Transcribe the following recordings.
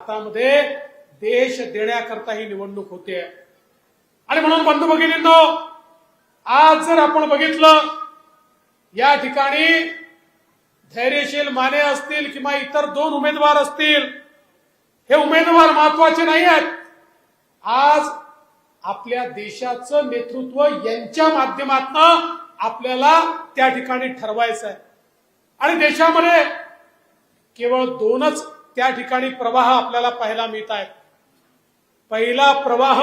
भारतामध्ये देश देण्याकरता ही निवडणूक होते. आणि म्हणून बंधू भगिनींनो आज जर आपण बघितलं या ठिकाणी धैर्यशील माने असतील किंवा इतर दोन उमेदवार असतील हे उमेदवार महत्त्वाचे नाही आहेत. आज आपल्या देशाचं नेतृत्व यांच्या माध्यमातनं आपल्याला त्या ठिकाणी ठरवायचं आहे आणि देशामध्ये केवळ दोनच त्या ठिकाणी प्रवाह आपल्याला पाहायला मिळत आहेत पहिला प्रवाह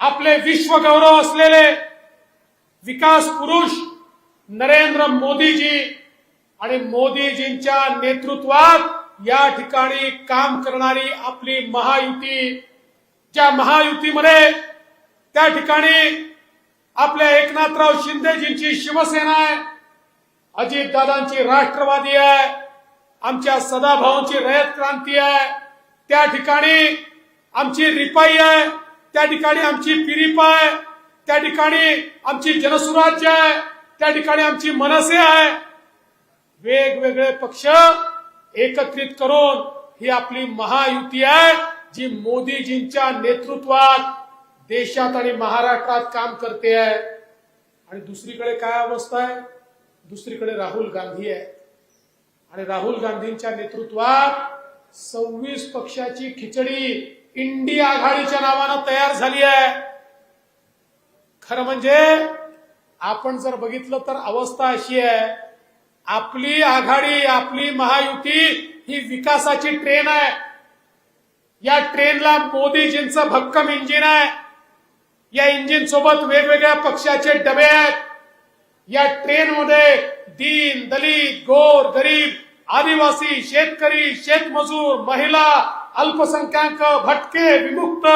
आपले विश्वगौरव असलेले विकास पुरुष नरेंद्र मोदीजी आणि मोदीजींच्या नेतृत्वात या ठिकाणी काम करणारी आपली महायुती ज्या महायुतीमध्ये त्या ठिकाणी आपल्या एकनाथराव शिंदेजींची शिवसेना आहे अजितदादांची राष्ट्रवादी आहे आमच्या सदाभावांची रयत क्रांती आहे. त्या ठिकाणी आमची रिपाई आहे. त्या ठिकाणी आमची पिरिपा आहे. त्या ठिकाणी आमची जनसुराज्य आहे. त्या ठिकाणी आमची मनसे आहे. वेगवेगळे पक्ष एकत्रित करून ही आपली महायुती आहे जी मोदीजींच्या नेतृत्वात देशात आणि महाराष्ट्रात काम करते आहे. आणि दुसरीकडे काय अवस्था आहे? दुसरीकडे राहुल गांधी आहे. आणि राहुल गांधींच्या नेतृत्वात सव्वीस पक्षाची खिचडी इंडिया आघाडीच्या नावानं तयार झाली आहे. खरं म्हणजे आपण जर बघितलं तर अवस्था अशी आहे आपली आघाडी आपली महायुती ही विकासाची ट्रेन आहे. या ट्रेनला मोदीजींचं भक्कम इंजिन आहे. या इंजिन सोबत वेगवेगळ्या पक्षाचे डबे आहेत. या ट्रेनमध्ये दीन दलित गोर गरीब आदिवासी शेतकरी शेतमजूर महिला अल्पसंख्याक भटके विमुक्त.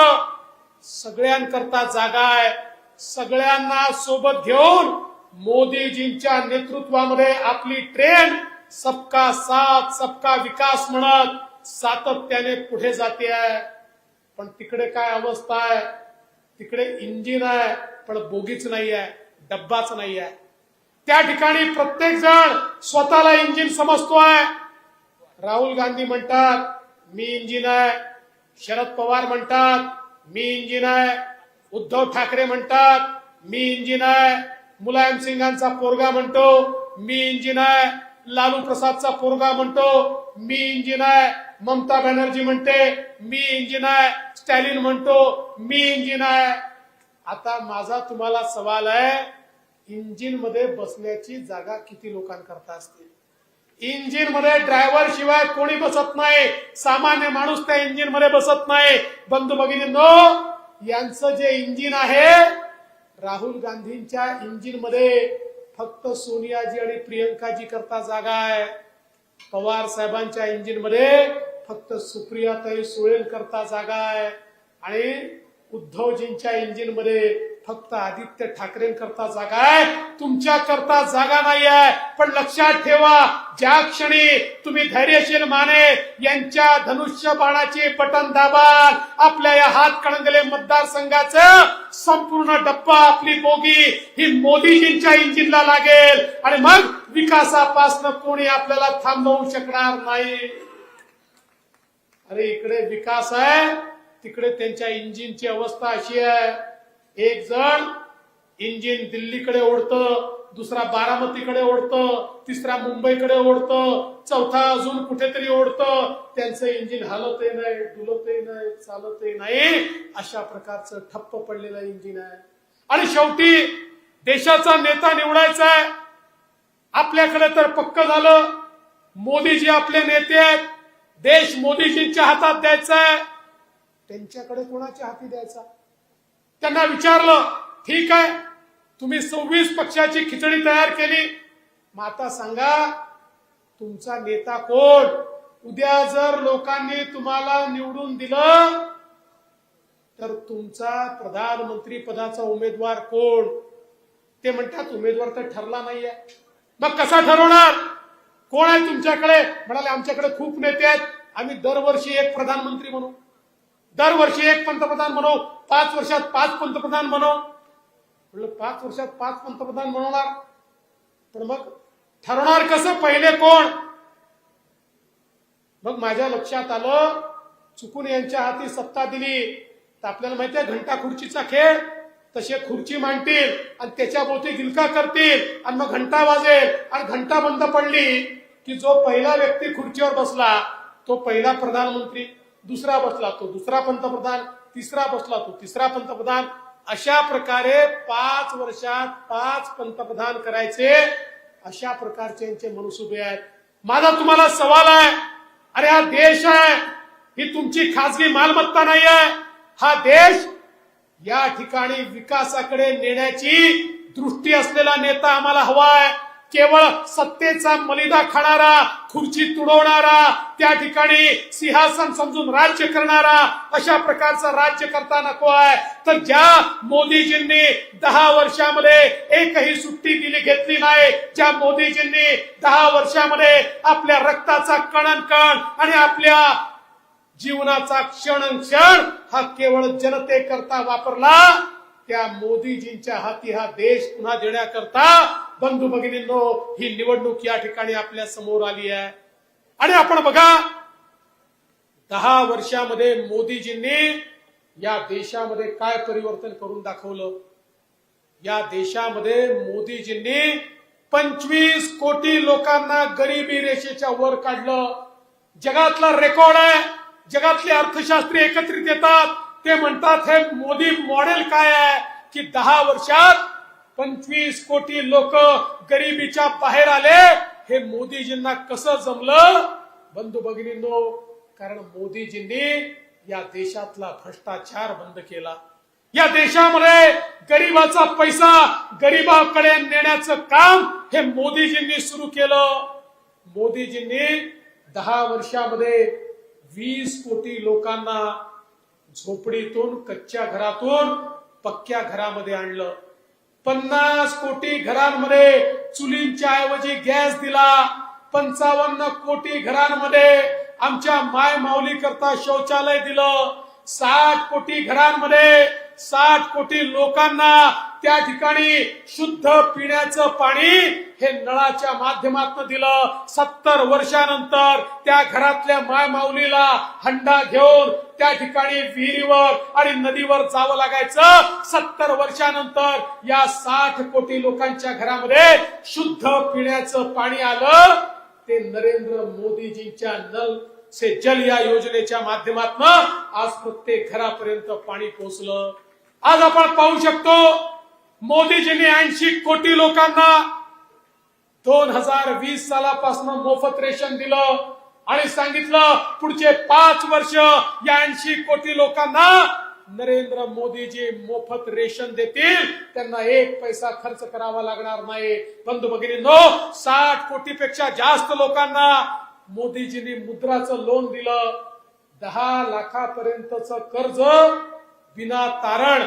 सगळ्यांकरता जागा आहे. सगळ्यांना सोबत घेऊन मोदीजींच्या नेतृत्वामध्ये आपली ट्रेन सबका साथ सबका विकास म्हणत सातत्याने पुढे जाते आहे. पण तिकडे काय अवस्था आहे? तिकडे इंजिन आहे पण बोगीच नाही आहे डब्बाच नाही आहे त्या ठिकाणी प्रत्येक जण स्वतःला इंजिन समजतोय. राहुल गांधी म्हणतात मी इंजिन आहे. शरद पवार म्हणतात मी इंजिन आहे. उद्धव ठाकरे म्हणतात मी इंजिन आहे. मुलायम सिंगांचा पोरगा म्हणतो मी इंजिन आहे. लालू प्रसादचा पोरगा म्हणतो मी इंजिन आहे. ममता बॅनर्जी म्हणते मी इंजिन आहे. स्टॅलिन म्हणतो मी इंजिन आहे. आता माझा तुम्हाला सवाल आहे इंजिनमध्ये बसण्याची जागा किती लोकांकरता असते? इंजिनमध्ये ड्रायव्हर शिवाय कोणी बसत नाही. सामान्य माणूस त्या इंजिनमध्ये बसत नाही. बंधू भगिनींनो यांचं जे इंजिन आहे राहुल गांधींच्या इंजिनमध्ये फक्त सोनियाजी आणि प्रियंकाजी करता जागा आहे. पवार साहेबांच्या इंजिनमध्ये फक्त सुप्रियाताई सुळेन करता जागा आहे. आणि उद्धवजींच्या इंजिनमध्ये फक्त आदित्य ठाकरेंकरता जागा आहे. तुमच्या करता जागा नाही आहे पण लक्षात ठेवा ज्या क्षणी तुम्ही धैर्यशील माने यांच्या धनुष्य बाणाची बटन दाबाल. आपल्या या हात कणंगले मतदारसंघाचं संपूर्ण डब्बा आपली बोगी ही मोदीजींच्या इंजिनला लागेल. आणि मग विकासापासनं कोणी आपल्याला थांबवू शकणार नाही. अरे इकडे विकास आहे तिकडे त्यांच्या इंजिनची अवस्था अशी आहे. एक जण इंजिन दिल्लीकडे ओढतं दुसरा बारामतीकडे ओढतं तिसरा मुंबईकडे ओढतं चौथा अजून कुठेतरी ओढतं. त्यांचं इंजिन हलतही नाही डुलतही नाही चालतही नाही. अशा प्रकारचं ठप्प पडलेलं इंजिन आहे. आणि शेवटी देशाचा नेता निवडायचा आहे आपल्याकडे तर पक्क झालं. मोदीजी आपले नेते आहेत. देश मोदीजींच्या हातात द्यायचा आहे त्यांच्याकडे कोणाच्या हाती द्यायचा? त्यांना विचारलं ठीक आहे तुम्ही सव्वीस पक्षाची खिचडी तयार केली. मग आता सांगा तुमचा नेता कोण? उद्या जर लोकांनी तुम्हाला निवडून दिलं तर तुमचा प्रधानमंत्री पदाचा उमेदवार कोण? ते म्हणतात उमेदवार तर ठरला नाहीये. मग कसा ठरवणार? कोण आहे तुमच्याकडे? म्हणाले आमच्याकडे खूप नेते आहेत. आम्ही दरवर्षी एक प्रधानमंत्री म्हणू. दरवर्षी एक पंतप्रधान बनव पाच वर्षात पाच पंतप्रधान बनव म्हणलं पाच वर्षात पाच पंतप्रधान बनवणार पण मग ठरवणार कसं? पहिले कोण? मग माझ्या लक्षात आलं चुकून यांच्या हाती सत्ता दिली. तर आपल्याला माहिती आहे घंटा खुर्चीचा खेळ. तसे खुर्ची मांडतील आणि त्याच्या भोवती गिलका करतील आणि मग घंटा वाजेल आणि घंटा बंद पडली की जो पहिला व्यक्ती खुर्चीवर बसला तो पहिला प्रधानमंत्री. दुसरा बसला तो दुसरा पंतप्रधान तिसरा बसला तो तिसरा पंतप्रधान. अशा प्रकारे पाच वर्षात पाच पंतप्रधान करायचे. अशा प्रकारचे यांचे मनसुबे आहेत. माझा तुम्हाला सवाल आहे अरे हा देश आहे ही तुमची खासगी मालमत्ता नाही आहे हा देश या ठिकाणी विकासाकडे नेण्याची दृष्टी असलेला नेता आम्हाला हवा आहे. केवळ सत्तेचा मलिदा खाणारा खुर्ची तुडवणारा त्या ठिकाणी सिंहासन समजून राज्य करणारा अशा प्रकारचं राज्य करता नको आहे. तर ज्या मोदीजींनी दहा वर्षामध्ये एकही सुट्टी दिली घेतली नाही ज्या मोदीजींनी दहा वर्षामध्ये आपल्या रक्ताचा कणन कण आणि आपल्या जीवनाचा क्षण क्षण हा केवळ जनतेकरता वापरला त्या मोदीजींच्या हाती हा देश पुन्हा देण्याकरता बंधू भगिनींनो ही निवडणूक या ठिकाणी आपल्यासमोर आली आहे. आणि आपण बघा दहा वर्षामध्ये मोदीजींनी या देशामध्ये काय परिवर्तन करून दाखवलं? या देशामध्ये मोदीजींनी पंचवीस कोटी लोकांना गरिबी रेषेच्या वर काढलं. जगातला रेकॉर्ड आहे जगातले अर्थशास्त्री एकत्रित येतात. ते म्हणतात हे मोदी मॉडेल काय आहे? की दहा वर्षात पंचवीस कोटी लोक गरिबीच्या बाहेर आले. हे मोदीजींना कसं जमलं? बंधू भगिनींनो कारण मोदीजींनी या देशातला भ्रष्टाचार बंद केला. या देशामध्ये गरीबाचा पैसा गरीबाकडे नेण्याचं काम हे मोदीजींनी सुरू केलं. मोदीजींनी दहा वर्षामध्ये वीस कोटी लोकांना झोपडीतून कच्च्या घरातून पक्क्या घरामध्ये आणलं. पन्नास कोटी घरांमध्ये चुलींच्या ऐवजी गॅस दिला. पंचावन्न कोटी घरांमध्ये आमच्या माय माऊली करता शौचालय दिलं. साठ कोटी घरांमध्ये साठ कोटी लोकांना त्या ठिकाणी शुद्ध पिण्याचं पाणी हे नळाच्या माध्यमातून दिलं. सत्तर वर्षानंतर त्या घरातल्या माय माऊलीला हंडा घेऊन त्या ठिकाणी विहिरीवर आणि नदीवर जावं लागायचं. सत्तर वर्षानंतर या साठ कोटी लोकांच्या घरामध्ये शुद्ध पिण्याचं पाणी आलं. ते नरेंद्र मोदीजींच्या नल से जल या योजनेच्या माध्यमातून आज प्रत्येक घरापर्यंत पाणी पोहोचलं. आज आपण पाहू शकतो मोदीजींनी ऐंशी कोटी लोकांना दोन हजार वीस सालापासून मोफत रेशन दिलं आणि सांगितलं पुढचे पाच वर्ष या ऐंशी कोटी लोकांना नरेंद्र मोदीजी मोफत रेशन देतील. त्यांना एक पैसा खर्च करावा लागणार नाही. बंधू भगिनींनो साठ कोटीपेक्षा जास्त लोकांना मोदीजींनी मुद्राचं लोन दिलं. दहा लाखापर्यंतचं कर्ज बिना तारण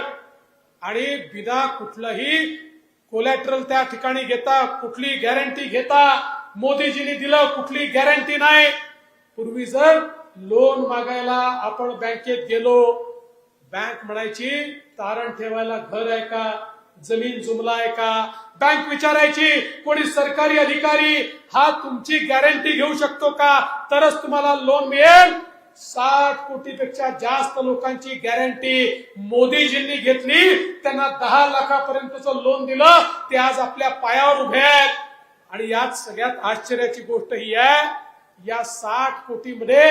आणि बिना कुठलंही कोलॅटरल त्या ठिकाणी घेता कुठली गॅरंटी घेता मोदीजींनी दिलं कुठली गॅरंटी नाही. पूर्वी जर लोन मागायला आपण बँकेत गेलो बँक म्हणायची तारण ठेवायला घर आहे का? जमीन जुमला आहे का? बँक विचारायची कोणी सरकारी अधिकारी हा तुमची गॅरंटी घेऊ शकतो का? तरच तुम्हाला लोन मिळेल. साठ कोटीपेक्षा जास्त लोकांची गॅरंटी मोदीजींनी घेतली. त्यांना दहा लाखापर्यंतचं लोन दिलं. ते आज आपल्या पायावर उभे आहेत. आणि यात सगळ्यात आश्चर्याची गोष्ट ही आहे या साठ कोटीमध्ये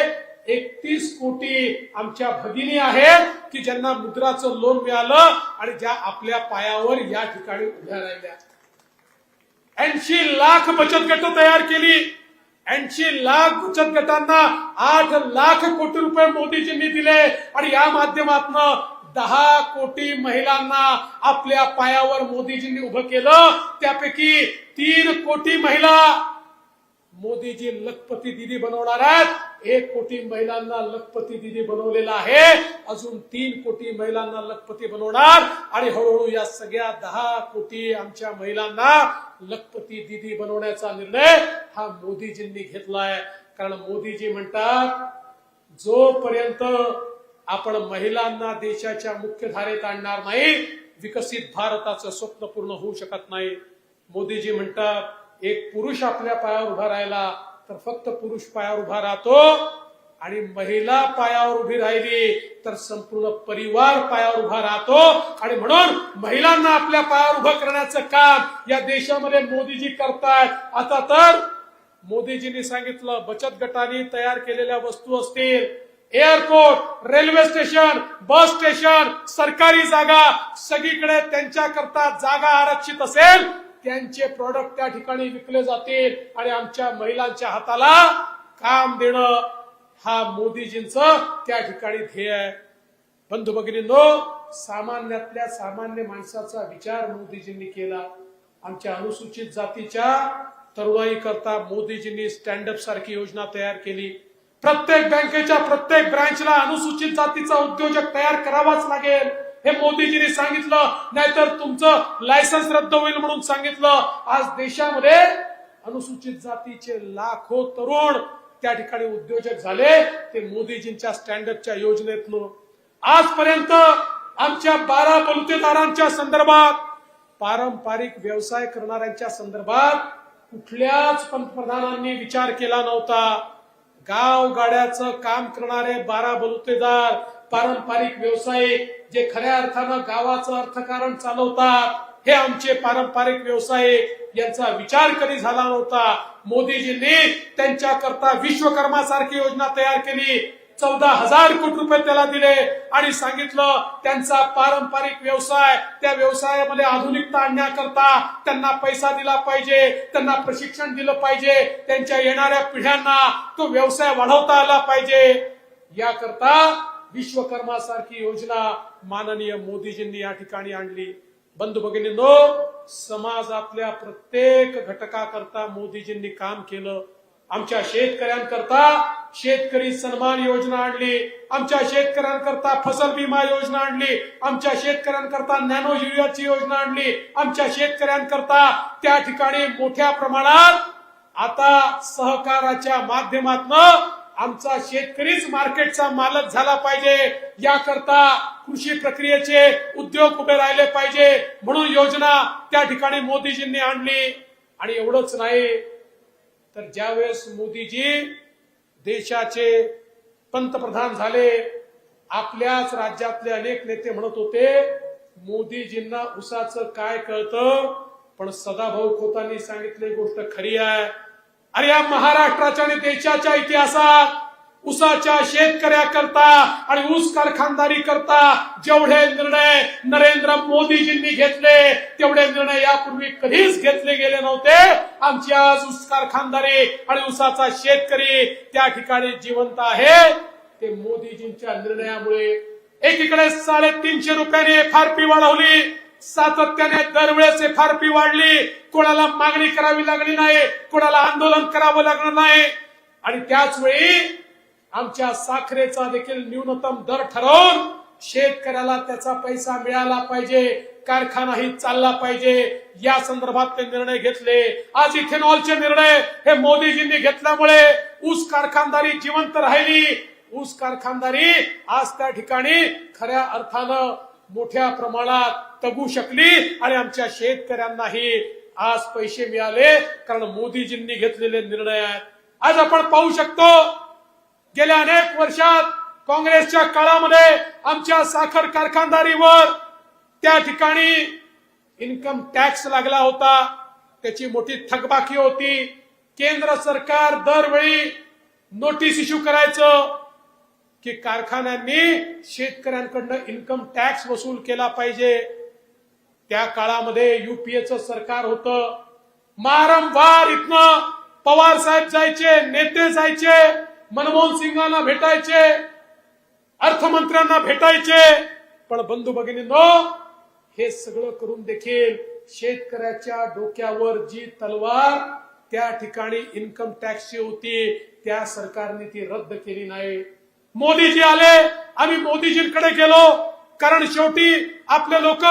एकतीस कोटी आमच्या भगिनी आहेत की ज्यांना मुद्राचं लोन मिळालं आणि ज्या आपल्या पायावर या ठिकाणी उभ्या राहिल्या. ऐंशी लाख बचत गट तयार केली. ऐंशी लाख बचत गटांना आठ लाख कोटी रुपये मोदीजींनी दिले. आणि या माध्यमातून दहा कोटी महिलांना आपल्या पायावर मोदीजींनी उभं केलं. त्यापैकी तीन कोटी महिला मोदीजी लखपती दिदी बनवणार आहेत. एक कोटी महिलांना लखपती दिदी बनवलेला आहे. अजून तीन कोटी महिलांना लखपती बनवणार. आणि हळूहळू या सगळ्या दहा कोटी आमच्या महिलांना लखपती दिदी बनवण्याचा निर्णय हा मोदीजींनी घेतलाय. कारण मोदीजी म्हणतात जोपर्यंत आपण महिलांना देशाच्या मुख्यधारेत आणणार नाही विकसित भारताचं स्वप्न पूर्ण होऊ शकत नाही. मोदीजी म्हणतात एक पुरुष आपल्या पायावर उभा राहिला तर फक्त पुरुष पायावर उभा राहतो आणि महिला पायावर उभी राहिली तर संपूर्ण परिवार पायावर उभा राहतो. आणि म्हणून महिलांना आपल्या पायावर उभं करण्याचं काम या देशामध्ये मोदीजी करतायत. आता तर मोदीजींनी सांगितलं बचत गटांनी तयार केलेल्या वस्तू असतील. Airport railway station bus station सरकारी जागा सगळीकडे त्यांच्या करता जागा आरक्षित असेल त्यांचे प्रॉडक्ट त्या ठिकाणी विकले जातील. आणि आमच्या महिलांच्या हाताला काम देणं हा मोदीजींचं त्या ठिकाणी ध्येय आहे. बंधू भगिनींनो सामान्यातल्या सामान्य माणसाचा विचार मोदीजींनी केला. आमच्या अनुसूचित जातीच्या तरुणाई करता मोदीजींनी स्टँडअप सारखी योजना तयार केली. प्रत्येक बँकेच्या प्रत्येक ब्रँचला अनुसूचित जातीचा उद्योजक तयार करावाच लागेल. हे मोदीजींनी सांगितलं. नाहीतर तुमचं लायसन्स रद्द होईल म्हणून सांगितलं. आज देशामध्ये अनुसूचित जातीचे लाखो तरुण त्या ठिकाणी उद्योजक झाले ते मोदीजींच्या स्टँडअपच्या योजनेतनं. आजपर्यंत आमच्या बारा बलुतेदारांच्या संदर्भात पारंपरिक व्यवसाय करणाऱ्यांच्या संदर्भात कुठल्याच पंतप्रधानांनी विचार केला नव्हता. गाव गाड्याचं काम करणारे बारा बलुतेदार पारंपरिक व्यावसायिक जे खऱ्या अर्थानं गावाचं अर्थकारण चालवतात हे आमचे पारंपरिक व्यवसाय यांचा विचार कधी झाला नव्हता? मोदीजींनी त्यांच्या करता विश्वकर्मा सारखी योजना तयार केली. चौदा हजार कोटी रुपये त्याला दिले आणि सांगितलं त्यांचा पारंपरिक व्यवसाय त्या व्यवसायामध्ये आधुनिकता आणण्याकरता त्यांना पैसा दिला पाहिजे त्यांना प्रशिक्षण दिलं पाहिजे त्यांच्या येणाऱ्या पिढ्यांना तो व्यवसाय वाढवता आला पाहिजे. याकरता विश्वकर्मा सारखी योजना माननीय मोदीजींनी या ठिकाणी आणली. बंधू भगिनींनो समाजातल्या प्रत्येक घटकाकरता मोदीजींनी काम केलं. आमच्या शेतकऱ्यांकरता शेतकरी सन्मान योजना आणली. आमच्या शेतकऱ्यांकरता फसल विमा योजना आणली. आमच्या शेतकऱ्यांकरता नॅनो युरियाची योजना आणली. आमच्या शेतकऱ्यांकरता त्या ठिकाणी मोठ्या प्रमाणात आता सहकाराच्या माध्यमातून आमचा शेतकरीच मार्केटचा मालक झाला पाहिजे. याकरता कृषी प्रक्रियेचे उद्योग उभे राहिले पाहिजे म्हणून योजना त्या ठिकाणी मोदीजींनी आणली. आणि एवढंच नाही तर ज्यावेळेस मोदीजी देशाचे पंतप्रधान झाले आपल्याच राज्यातले अनेक नेते म्हणत होते मोदीजींना उसाचं काय कळतं? पण सदाभाऊ खोतांनी सांगितली गोष्ट खरी आहे. अरे या महाराष्ट्राच्या आणि देशाच्या इतिहासात उसाच्या शेतकऱ्याकरता आणि ऊस कारखानदारी करता जेवढे निर्णय नरेंद्र मोदीजींनी घेतले तेवढे निर्णय यापूर्वी कधीच घेतले गेले नव्हते. आमची आज ऊस कारखानदारी आणि ऊसाचा शेतकरी त्या ठिकाणी जिवंत आहे. ते मोदीजींच्या निर्णयामुळे एकीकडे साडेतीनशे रुपयाने एफ आर पी वाढवली सातत्याने दरवेळेस एफ आर पी वाढली. कोणाला मागणी करावी लागली नाही कोणाला आंदोलन करावं लागलं नाही. आणि त्याच वेळी आमच्या साखरेचा देखील न्यूनतम दर ठरवून शेतकऱ्याला त्याचा पैसा मिळाला पाहिजे कारखानाही चालला पाहिजे. या संदर्भात ते निर्णय घेतले. आज इथेनॉलचे निर्णय हे मोदीजींनी घेतल्यामुळे ऊस कारखानदारी जिवंत राहिली. ऊस कारखानदारी आज त्या ठिकाणी खऱ्या अर्थानं मोठ्या प्रमाणात तगू शकली आणि आमच्या शेतकऱ्यांनाही आज पैसे मिळाले कारण मोदीजींनी घेतलेले निर्णय आहेत. आज आपण पाहू शकतो गेल्या अनेक वर्षात काँग्रेसच्या काळामध्ये आमच्या साखर कारखानदारीवर त्या ठिकाणी इन्कम टॅक्स लागला होता. त्याची मोठी थकबाकी होती. केंद्र सरकार दरवेळी नोटीस इश्यू करायचं की कारखान्यांनी शेतकऱ्यांकडनं इन्कम टॅक्स वसूल केला पाहिजे. त्या काळामध्ये युपीएचं सरकार होतं. वारंवार इथनं पवार साहेब जायचे नेते जायचे. मनमोहन सिंगांना भेटायचे अर्थमंत्र्यांना भेटायचे. पण बंधू भगिनींनो हे सगळं करून देखील शेतकऱ्याच्या डोक्यावर जी तलवार त्या ठिकाणी इन्कम टॅक्सची होती त्या सरकारने ती रद्द केली नाही. मोदीजी आले आम्ही मोदीजींकडे गेलो. कारण शेवटी आपले लोक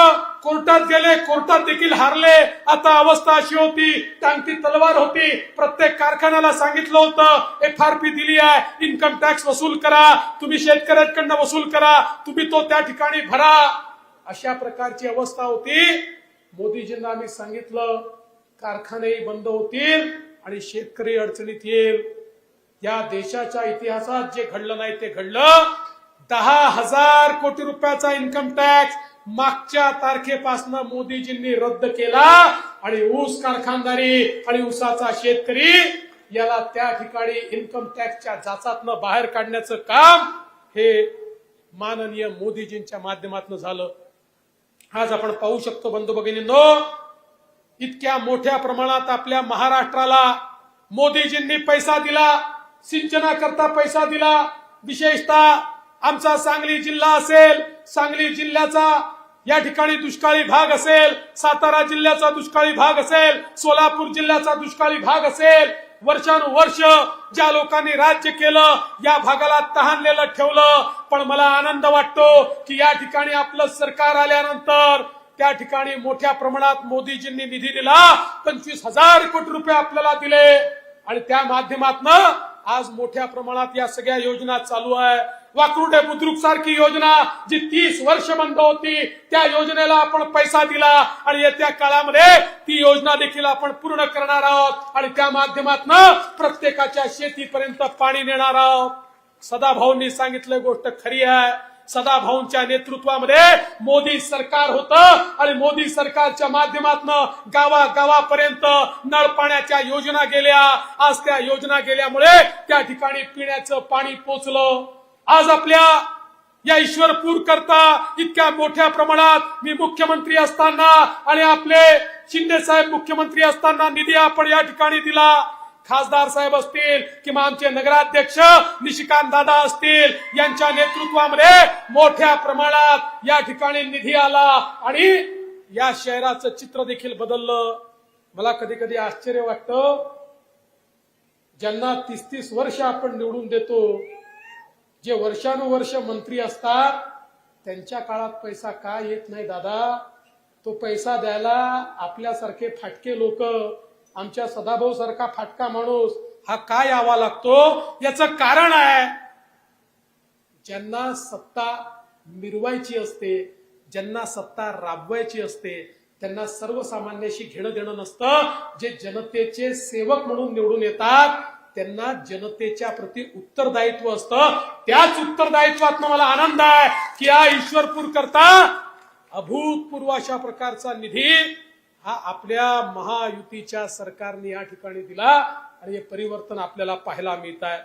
कोर्टात गेले कोर्टात देखील हारले. आता अवस्था अशी होती टांगती तलवार होती. प्रत्येक कारखान्याला सांगितलं होतं एफ आर पी दिली आहे इन्कम टॅक्स वसूल करा तुम्ही शेतकऱ्यांकडनं वसूल करा तुम्ही तो त्या ठिकाणी भरा. अशा प्रकारची अवस्था होती. मोदीजींना आम्ही सांगितलं कारखानेही बंद होतील आणि शेतकरी अडचणीत येईल. या देशाच्या इतिहासात जे घडलं नाही ते घडलं. दहा हजार कोटी रुपयाचा इन्कम टॅक्स मागच्या तारखेपासून मोदीजींनी रद्द केला आणि ऊस कारखानदारी आणि ऊसाचा शेतकरी याला त्या ठिकाणी इन्कम टॅक्सच्या जाचातनं बाहेर काढण्याचं काम हे माननीय मोदीजींच्या माध्यमातून झालं. आज आपण पाहू शकतो बंधू भगिनींनो इतक्या मोठ्या प्रमाणात आपल्या महाराष्ट्राला मोदीजींनी पैसा दिला सिंचनाकरता पैसा दिला विशेषतः आमचा सांगली जिल्हा असेल सांगली जिल्ह्याचा या ठिकाणी दुष्काळी भाग असेल सातारा जिल्ह्याचा दुष्काळी भाग असेल सोलापूर जिल्ह्याचा दुष्काळी भाग असेल वर्षानुवर्ष ज्या लोकांनी राज्य केलं या भागाला तहानलेलं ठेवलं. पण मला आनंद वाटतो की या ठिकाणी आपलं सरकार आल्यानंतर त्या ठिकाणी मोठ्या प्रमाणात मोदीजींनी निधी दिला. पंचवीस हजार कोटी रुपये आपल्याला दिले. आणि त्या माध्यमातनं आज मोठ्या प्रमाणात या सगळ्या योजना चालू आहे. वाकरुडे बुद्रुक सारखी योजना जी तीस वर्ष बंद होती त्या योजनेला आपण पैसा दिला आणि येत्या काळामध्ये ती योजना देखील आपण पूर्ण करणार आहोत आणि त्या माध्यमातून प्रत्येकाच्या शेतीपर्यंत पाणी नेणार आहोत. सदाभाऊंनी सांगितलं गोष्ट खरी आहे. सदाभाऊंच्या नेतृत्वामध्ये मोदी सरकार होतं आणि मोदी सरकारच्या माध्यमातनं गावागावापर्यंत नळ पाण्याच्या योजना गेल्या. आज त्या योजना गेल्यामुळे त्या ठिकाणी पिण्याचं पाणी पोचलं. आज आपल्या या ईश्वरपूर करता इतक्या मोठ्या प्रमाणात मी मुख्यमंत्री असताना आणि आपले शिंदे साहेब मुख्यमंत्री असताना निधी आपण या ठिकाणी दिला. खासदार साहेब असतील किंवा आमचे नगराध्यक्ष निशिकांत दादा असतील यांच्या नेतृत्वामध्ये मोठ्या प्रमाणात या ठिकाणी निधी आला. आणि या शहराचं चित्र देखील बदललं. मला कधी कधी आश्चर्य वाटतं ज्यांना तीस तीस वर्ष आपण निवडून देतो जे वर्षानुवर्ष मंत्री असतात त्यांच्या काळात पैसा का येत नाही दादा? तो पैसा द्यायला आपल्यासारखे फाटके लोक आमच्या सदाभाऊ सारखा फाटका माणूस हा का यावा लागतो? याचं कारण आहे ज्यांना सत्ता मिरवायची असते ज्यांना सत्ता राबवायची असते त्यांना सर्वसामान्याशी घेणं देणं नसतं जे जनतेचे सेवक म्हणून निवडून येतात त्यांना जनतेच्या प्रती उत्तरदायित्व असतं. त्याच उत्तरदायित्वात मला आनंद आहे की या ईश्वरपूर करता अभूतपूर्व अशा प्रकारचा निधी हा आपल्या महायुतीच्या सरकारने या ठिकाणी दिला आणि हे परिवर्तन आपल्याला पाहायला मिळत आहे.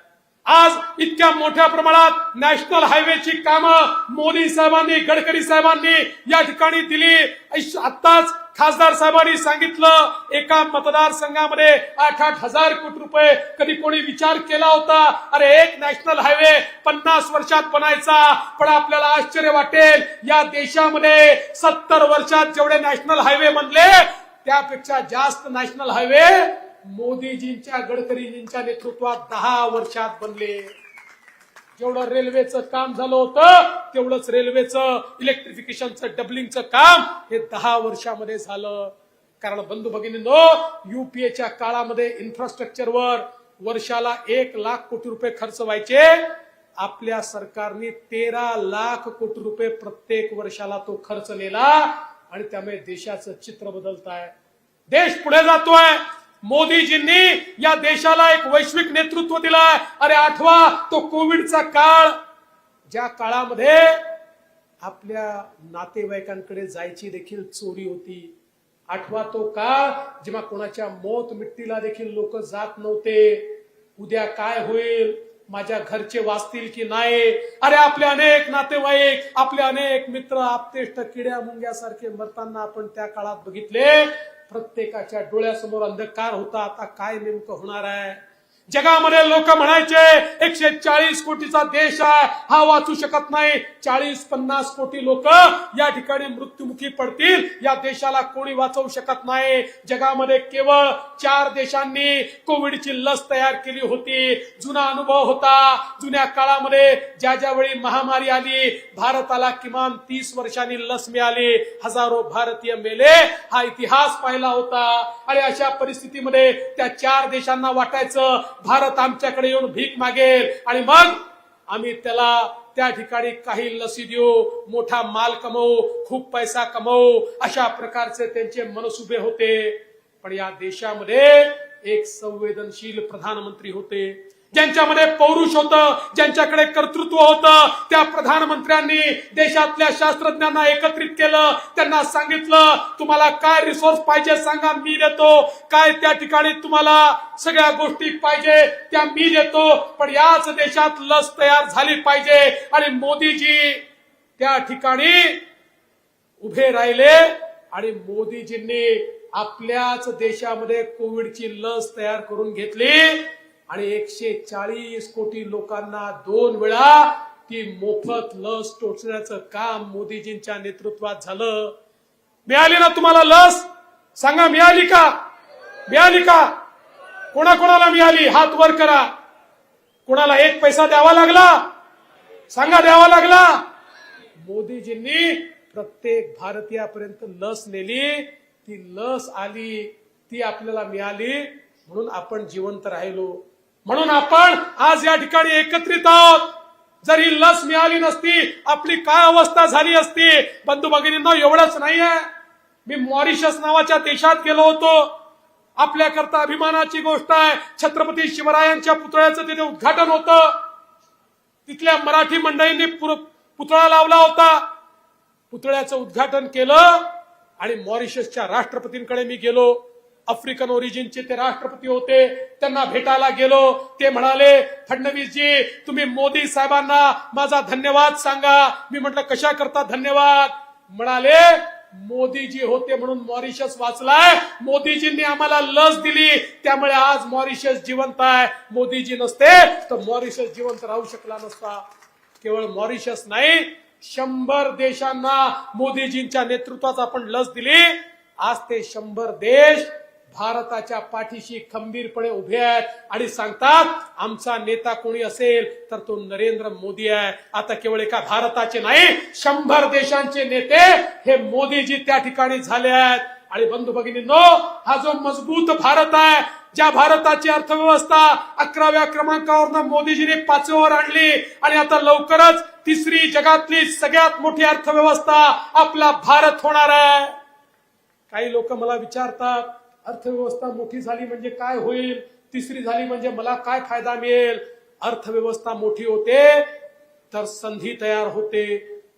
आज इतक्या मोठ्या प्रमाणात नॅशनल हायवेची कामं मोदी साहेबांनी गडकरी साहेबांनी या ठिकाणी दिली. ऐश- आत्ताच खासदार साहेबांनी सांगितलं एका मतदारसंघामध्ये आठ आठ हजार कोटी रुपये कधी कोणी विचार केला होता. अरे एक नॅशनल हायवे पन्नास वर्षात बनायचा पण आपल्याला आश्चर्य वाटेल या देशामध्ये सत्तर वर्षात जेवढे नॅशनल हायवे बनले त्यापेक्षा जास्त नॅशनल हायवे मोदीजींच्या गडकरीजींच्या नेतृत्वात दहा वर्षात बनले. जेवढं रेल्वेचं काम झालं होतं तेवढंच रेल्वेचं इलेक्ट्रिफिकेशनचं डबलिंगचं काम हे दहा वर्षामध्ये झालं. कारण बंधू भगिनींनो युपीएच्या काळामध्ये इन्फ्रास्ट्रक्चरवर वर्षाला एक लाख कोटी रुपये खर्च व्हायचे. आपल्या सरकारने तेरा लाख कोटी रुपये प्रत्येक वर्षाला तो खर्च नेला आणि त्यामुळे देशाचं चित्र बदलत आहे देश पुढे जातोय. मोदीजींनी या देशाला एक वैश्विक नेतृत्व दिलाय. अरे आठवा तो कोविडचा काळ ज्या काळामध्ये आपल्या नातेवाईकांकडे जायची देखील चोरी होती. आठवा तो काळ जेव्हा कोणाच्या मोत मिट्टीला देखील लोक जात नव्हते. उद्या काय होईल? माझ्या घरचे वाचतील की नाही? अरे आपले अनेक नातेवाईक आपले अनेक मित्र आपतेष्ट किड्या मुंग्यासारखे मरताना आपण त्या काळात बघितले. प्रत्येकाच्या डोळ्यासमोर अंधकार होता. आता काय नेमकं होणार आहे? जगामध्ये लोक म्हणायचे एकशे चाळीस कोटीचा देश आहे हा वाचू शकत नाही. चाळीस पन्नास कोटी लोक या ठिकाणी मृत्युमुखी पडतील. या देशाला कोणी वाचवू शकत नाही. जगामध्ये केवळ चार देशांनी कोविडची लस तयार केली होती. जुना अनुभव होता. जुन्या काळामध्ये ज्या ज्यावेळी महामारी आली भारताला किमान तीस वर्षांनी लस मिळाली. हजारो भारतीय मेले हा इतिहास पाहिला होता. आणि अशा परिस्थितीमध्ये त्या चार देशांना वाटायचं भारत आमच्याकडे येऊन भीक मागेल. आणि मग आम्ही त्याला त्या ठिकाणी काही लसी देऊ मोठा माल कमवू खूप पैसा कमवू अशा प्रकारचे त्यांचे मनसुबे होते. पण या देशामध्ये एक संवेदनशील प्रधानमंत्री होते. ज्यांच्यामध्ये पौरुष होतं ज्यांच्याकडे कर्तृत्व होतं त्या प्रधानमंत्र्यांनी देशातल्या शास्त्रज्ञांना एकत्रित केलं. त्यांना सांगितलं तुम्हाला काय रिसोर्स पाहिजे सांगा मी देतो. काय त्या ठिकाणी तुम्हाला सगळ्या गोष्टी पाहिजे त्या मी देतो. पण याच देशात लस तयार झाली पाहिजे. आणि मोदीजी त्या ठिकाणी उभे राहिले आणि मोदीजींनी आपल्याच देशामध्ये कोविडची लस तयार करून घेतली आणि एकशे चाळीस कोटी लोकांना दोन वेळा ती मोफत लस टोचण्याचं काम मोदीजींच्या नेतृत्वात झालं. मिळाली ना तुम्हाला लस? सांगा मिळाली का? मिळाली का? कोणाकोणाला मिळाली? हात वर करा. कोणाला एक पैसा द्यावा लागला? सांगा द्यावा लागला? मोदीजींनी प्रत्येक भारतीयापर्यंत लस नेली. ती लस आली ती आपल्याला मिळाली म्हणून आपण जिवंत राहिलो. म्हणून आपण आज या ठिकाणी एकत्रित आहोत. जर ही लस मिळाली नसती आपली काय अवस्था झाली असती? बंधू भगिनींना एवढंच नाहीये. मी मॉरिशस नावाच्या देशात गेलो होतो. आपल्याकरता अभिमानाची गोष्ट आहे छत्रपती शिवरायांच्या पुतळ्याचं तिथे उद्घाटन होतं. तिथल्या मराठी मंडळींनी पुर- पुतळा लावला होता. पुतळ्याचं उद्घाटन केलं. आणि मॉरिशसच्या राष्ट्रपतींकडे मी गेलो. आफ्रिकन ओरिजिनचे ते राष्ट्रपती होते. त्यांना भेटायला गेलो. ते म्हणाले फडणवीसजी तुम्ही मोदी साहेबांना माझा धन्यवाद सांगा. मी म्हटलं कशा करता धन्यवाद? म्हणाले मोदीजी होते म्हणून मॉरिशस वाचलाय. मोदीजींनी आम्हाला लस दिली. त्यामुळे आज मॉरिशस जिवंत आहे. मोदीजी नसते तर मॉरिशस जिवंत राहू शकला नसता. केवळ मॉरिशस नाही शंभर देशांना मोदीजींच्या नेतृत्वात आपण लस दिली. आज ते शंभर देश भारताच्या पाठीशी खंबीरपणे उभे आहेत आणि सांगतात आमचा नेता कोणी असेल तर तो नरेंद्र मोदी आहे. आता केवळ एका भारताचे नाही शंभर देशांचे नेते हे मोदीजी त्या ठिकाणी झाले आहेत. आणि बंधू भगिनींनो हा जो मजबूत भारत आहे ज्या भारताची अर्थव्यवस्था अकराव्या क्रमांकावरनं मोदीजीने पाचव्यावर आणली आणि आता लवकरच तिसरी जगातली सगळ्यात मोठी अर्थव्यवस्था आपला भारत होणार आहे. काही लोक मला विचारतात अर्थव्यवस्था मोठी झाली म्हणजे काय होईल? तिसरी झाली म्हणजे मला काय फायदा मिळेल? अर्थव्यवस्था मोठी होते तर संधी तयार होते.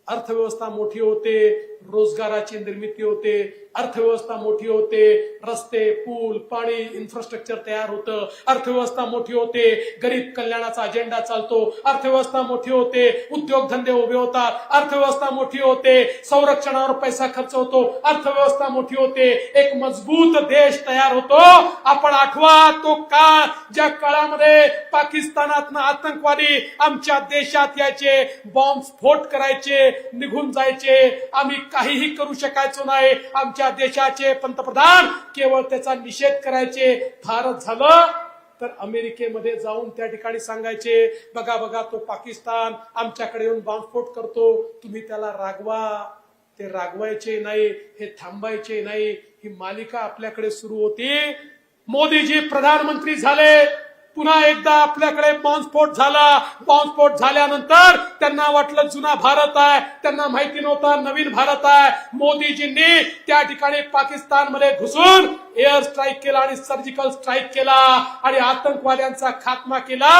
अर्थव्यवस्था मोठी होते रोजगाराची निर्मिती होते अर्थव्यवस्था मोठी होते रस्ते पूल पाणी इन्फ्रास्ट्रक्चर तयार होतं. अर्थव्यवस्था मोठी होते गरीब कल्याणाचा अजेंडा चालतो. अर्थव्यवस्था मोठी होते उद्योगधंदे उभे होतात. अर्थव्यवस्था मोठी होते संरक्षणावर पैसा खर्च होतो. अर्थव्यवस्था मोठी होते एक मजबूत देश तयार होतो. आपण आठवा तो काळ ज्या काळामध्ये पाकिस्तानातनं आतंकवादी आमच्या देशात यायचे बॉम्ब स्फोट करायचे निघून जायचे. आम्ही काहीही करू शकायचो नाही. आमच्या देशाचे पंतप्रधान केवळ त्याचा निषेध करायचे. फारच झालं. तर अमेरिकेमध्ये जाऊन त्या ठिकाणी सांगायचे बघा बघा तो पाकिस्तान आमच्याकडे येऊन बॉम्बस्फोट करतो. तुम्ही त्याला रागवा. ते रागवायचे नाही हे थांबायचे नाही. ही मालिका आपल्याकडे सुरू होती. मोदीजी प्रधानमंत्री झाले. पुन्हा एकदा आपल्याकडे बॉम्बस्फोट झाला. बॉम्बस्फोट झाल्यानंतर त्यांना वाटलं जुना भारत आहे. त्यांना माहिती नव्हता नवीन भारत आहे. मोदीजींनी त्या ठिकाणी पाकिस्तानमध्ये घुसून एअर स्ट्राईक केला आणि सर्जिकल स्ट्राईक केला आणि आतंकवाद्यांचा खात्मा केला.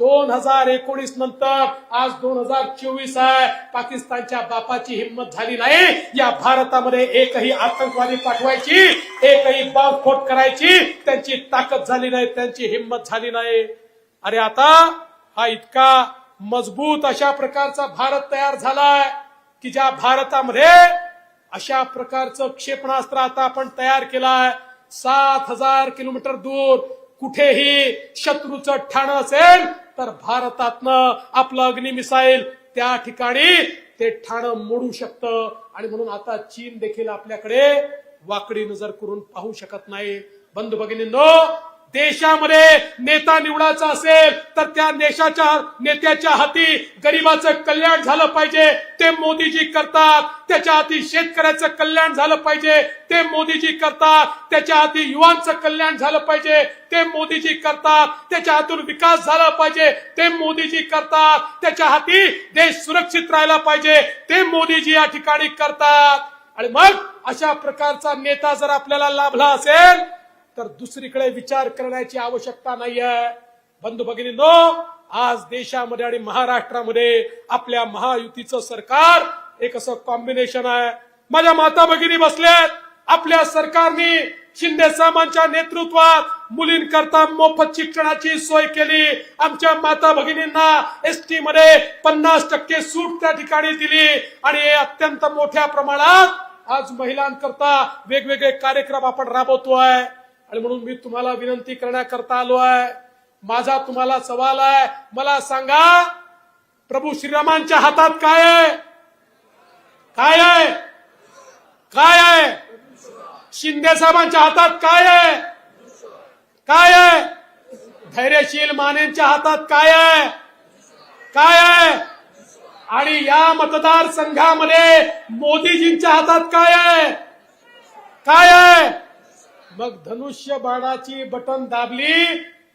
दोन हजार एकोणीस नंतर आज दोन हजार चोवीस आहे. पाकिस्तानच्या बापाची हिंमत झाली नाही. या भारतामध्ये एकही आतंकवादी पाठवायची एकही बॉम्बस्फोट करायची त्यांची ताकद झाली नाही त्यांची हिंमत झाली नाही. अरे आता हा इतका मजबूत अशा प्रकारचा भारत तयार झालाय की ज्या भारतामध्ये अशा प्रकारचं क्षेपणास्त्र आता आपण तयार केलाय. सात हजार किलोमीटर दूर कुठेही शत्रूचं ठाणं असेल तर भारतातनं आपलं अग्निमिसाईल त्या ठिकाणी ते ठाणं मोडू शकतं. आणि म्हणून आता चीन देखील आपल्याकडे वाकडी नजर करून पाहू शकत नाही. बंधू भगिनींनो देशामध्ये नेता निवडायचा असेल तर त्या देशाच्या नेत्याच्या हाती गरीबाचं कल्याण झालं पाहिजे ते मोदीजी करतात. त्याच्या हाती शेतकऱ्याचं कल्याण झालं पाहिजे ते मोदीजी करतात. त्याच्या हाती युवांचं कल्याण झालं पाहिजे ते मोदीजी करतात. त्याच्या हातून विकास झाला पाहिजे ते मोदीजी करतात. त्याच्या हाती देश सुरक्षित राहिला पाहिजे ते मोदीजी या ठिकाणी करतात. आणि मग अशा प्रकारचा नेता जर आपल्याला लाभला असेल तर दुसरीकडे विचार करण्याची आवश्यकता नाहीये. बंधू भगिनींनो आज देशामध्ये आणि महाराष्ट्रामध्ये आपल्या महायुतीचं सरकार एक असं कॉम्बिनेशन आहे. माझ्या माता भगिनी बसल्यात आपल्या सरकारने शिंदे साहेबांच्या नेतृत्वात मुलींकरता मोफत शिक्षणाची सोय केली. आमच्या माता भगिनींना एसटी मध्ये पन्नास टक्के सूट त्या ठिकाणी दिली. आणि हे अत्यंत मोठ्या प्रमाणात आज महिलांकरता वेगवेगळे कार्यक्रम आपण राबवतोय. आणि म्हणून मी तुम्हाला विनंती करण्याकरता आलो आहे. माझा तुम्हाला सवाल आहे. मला सांगा प्रभू श्रीरामांच्या हातात काय आहे? काय आहे? काय आहे? शिंदे साहेबांच्या हातात काय आहे? काय आहे? धैर्यशील मानेंच्या हातात काय आहे? काय आहे? आणि या मतदारसंघामध्ये मोदीजींच्या हातात काय आहे? काय आहे? मग धनुष्य बाणाची बटन दाबली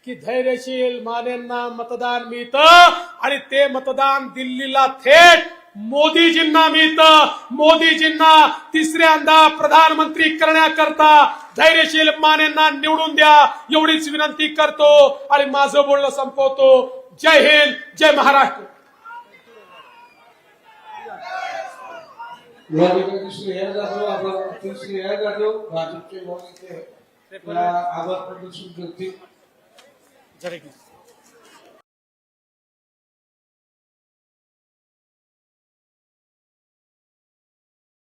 की धैर्यशील मानेंना मतदान मिळतं आणि ते मतदान दिल्लीला थेट मोदीजींना मिळतं. मोदीजींना तिसऱ्यांदा प्रधानमंत्री करण्याकरता धैर्यशील मानेंना निवडून द्या एवढीच विनंती करतो आणि माझं बोलणं संपवतो. जय हिंद जय महाराष्ट्र. याठिकाणी श्रेया जाधव आपण श्रेया जाधव भाजपचे भाऊ इथे आभार प्रदर्शन करतील